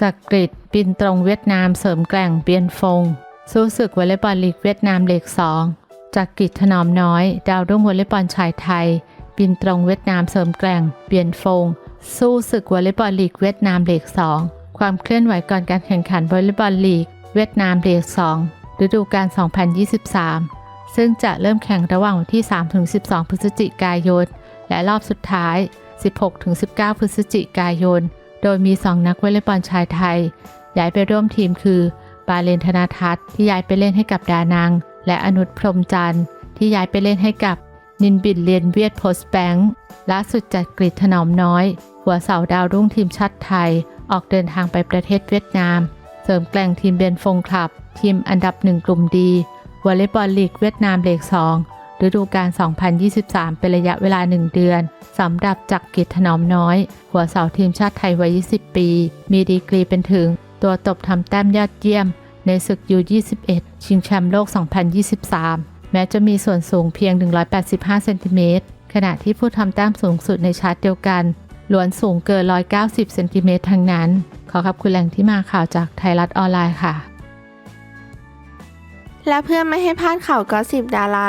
จากกรีฑบินตรงเวียดนามเสริมแกร่งเบียนฟง สู้ศึกวอลเลย์บอลลีกเวียดนามเลก2จากกิจถนอมน้อย ดาวรุ่งวอลเลย์บอลชายไทย บินตรงเวียดนามเสริมแกร่งเบียนฟง สู้ศึกวอลเลย์บอลลีกเวียดนามเลก2ความเคลื่อนไหวก่อนการแข่งขันวอลเลย์บอลลีกเวียดนามเลก2ฤดูกาล 2023 ซึ่งจะเริ่มแข่งระหว่างวันที่ 3-12 พฤศจิกายน และรอบสุดท้าย 16-19 พฤศจิกายน โดยมี2นักวอลเลย์บอลชายไทย ย้ายไปร่วมทีมคือปาเลนธนาทัศน์ที่ย้ายไปเล่นให้กับดานัง และอนุชพรมจันทร์ที่ย้ายไปเล่นให้กับนินบินเรียนเวียดโพสแบงค์ล่าสุดจากกรีฑถนอมน้อย หัวเสาดาวรุ่งทีมชาติไทย ออกเดินทางไปประเทศเวียดนาม เสริมแกล่งทีมเบนฟงคลับ ทีมอันดับหนึ่งกลุ่มดีวอลเลย์บอลลีกเวียดนามเลก2 ฤดูกาล 2023 เป็นระยะเวลา 1 เดือนสำหรับจักรกิจถนอมน้อย หัวเสาทีมชาติไทยวัย 20 ปี มีดีกรีเป็นถึง ตัวตบทำแต้มยอดเยี่ยม ในศึกยู21 ชิงแชมป์โลก 2023 แม้จะมีส่วนสูงเพียง 185 เซนติเมตรขณะที่ผู้ทำแต้มสูงสุดในชาร์ตเดียวกันล้วนสูงเกิน 190 เซนติเมตรทั้งนั้น ขอขอบคุณแหล่งที่มาข่าวจากไทยรัฐออนไลน์ค่ะ และเพื่อไม่ให้พลาดข่าวก็สิบดารา